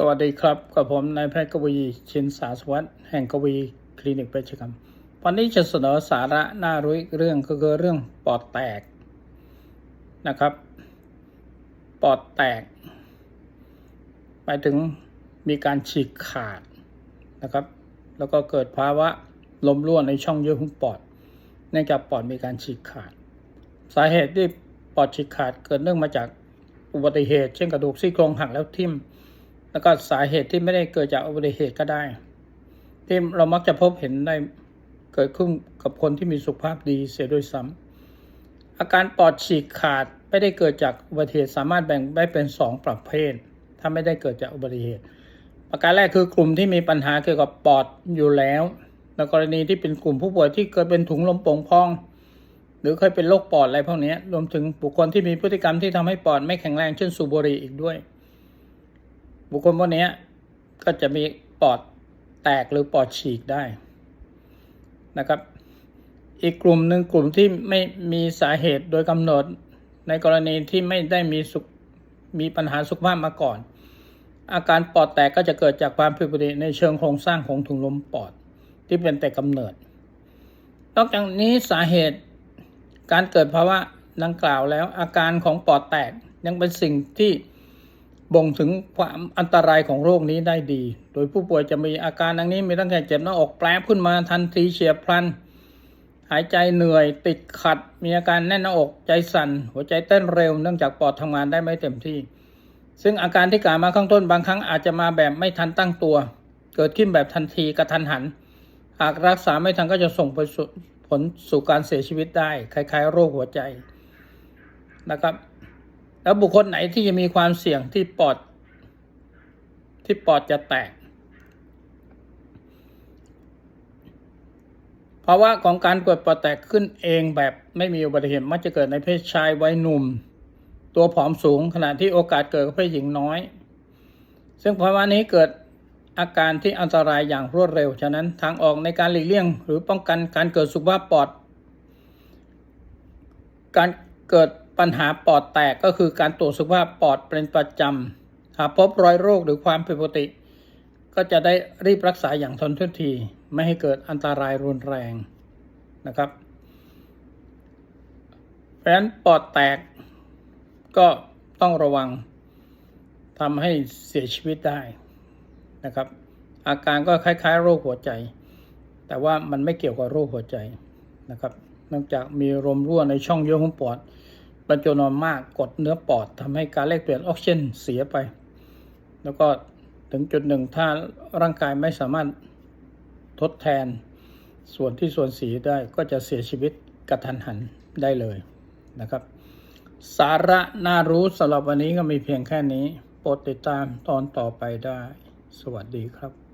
สวัสดีครับ กับผมนายแพทย์กวีชินสาสวัสดิ์แห่งกวีคลินิกเวชกรรม วันนี้จะเสนอสาระน่ารู้อีกเรื่องก็คือเรื่องปอดแตกนะครับ ปอดแตกหมายถึงมีการฉีกขาดนะครับ แล้วก็เกิดภาวะลมรั่วในช่องเยื่อหุ้มปอด เนื่องจากปอดมีการฉีกขาด สาเหตุที่ปอดฉีกขาดเกิดเนื่องมาจากอุบัติเหตุ เช่นกระดูกซี่โครงหักแล้วทิ่ม แล้วก็สาเหตุที่ไม่ได้เกิดจากอุบัติเหตุก็ได้ ที่เรามักจะพบเห็นได้เกิดขึ้นกับคนที่มีสุขภาพดีเสียด้วยซ้ำอาการปอดฉีกขาดไม่ได้เกิดจากอุบัติเหตุสามารถแบ่งได้เป็นสองประเภท ถ้าไม่ได้เกิดจากอุบัติเหตุ ประการแรกคือกลุ่มที่มีปัญหาเกี่ยวกับปอดอยู่แล้วในกรณีที่เป็นกลุ่มผู้ป่วยที่เกิดเป็นถุงลมโป่งพอง หรือเคยเป็นโรคปอดอะไรพวกนี้รวมถึงบุคคลที่มีพฤติกรรมที่ทำให้ปอดไม่แข็งแรงเช่นสูบบุหรี่อีกด้วย บุคคลพวกนี้ก็จะมีปอดแตกหรือปอดฉีกได้นะครับ อีกกลุ่มหนึ่งกลุ่มที่ไม่มีสาเหตุโดยกำหนดในกรณีที่ไม่ได้มีสุขมีปัญหาสุขภาพมาก่อน อาการปอดแตกก็จะเกิดจากความผิดปกติในเชิงโครงสร้างของถุงลมปอดที่เป็นแต่กำเนิด นอกจากนี้สาเหตุการเกิดภาวะดังกล่าวแล้วอาการของปอดแตกยังเป็นสิ่งที่ บ่งถึงความอันตรายของโรคนี้ได้ดี โดยผู้ป่วยจะมีอาการดังนี้มีตั้งแต่เจ็บหน้าอกแปรบขึ้นมาทันทีเฉียบพลัน หายใจเหนื่อยติดขัด มีอาการแน่นหน้าอกใจสั่น หัวใจเต้นเร็วเนื่องจากปอดทำงานได้ไม่เต็มที่ ซึ่งอาการที่กล่าวมาข้างต้นบางครั้งอาจจะมาแบบไม่ทันตั้งตัว เกิดขึ้นแบบทันทีกระทันหัน หากรักษาไม่ทันก็จะส่งผลสู่การเสียชีวิตได้ คล้ายๆ โรคหัวใจนะครับ แล้วบุคคลไหนที่จะมีความเสี่ยงที่ปอด ที่ปอดจะแตกภาวะของการเกิดปอดแตกขึ้นเองแบบไม่มีอุบัติเหตุมักจะเกิดในเพศชายวัยหนุ่ม ตัวผอมสูงขณะที่โอกาสเกิดกับเพศหญิงน้อย ซึ่งภาวะนี้เกิดอาการที่อันตรายอย่างรวดเร็ว ฉะนั้นทางออกในการหลีกเลี่ยง หรือป้องกันการเกิดสุขภาพปอด การเกิด ปัญหาปอดแตกก็คือการตรวจสุขภาพปอดเป็นประจำหากพบรอยโรคหรือความผิดปกติ ก็จะได้รีบรักษาอย่างทันท่วงที ไม่ให้เกิดอันตรายรุนแรงนะครับเพราะฉะนั้นปอดแตกก็ต้องระวังทำให้เสียชีวิตได้นะครับ อาการก็คล้าย ๆ โรคหัวใจ แต่ว่ามันไม่เกี่ยวกับโรคหัวใจนะครับเนื่องจากมีลมรั่วในช่องเยื่อหุ้มปอด ป็นจำนวนมากกดเนื้อปอดทำให้การแลกเปลี่ยนออกซิเจนเสียไป แล้วก็ถึงจุดหนึ่งถ้าร่างกายไม่สามารถทดแทนส่วนที่ส่วนเสียได้ก็จะเสียชีวิตกระทันหันได้เลยนะครับ สาระน่ารู้สำหรับวันนี้ก็มีเพียงแค่นี้ โปรดติดตามตอนต่อไปได้ สวัสดีครับ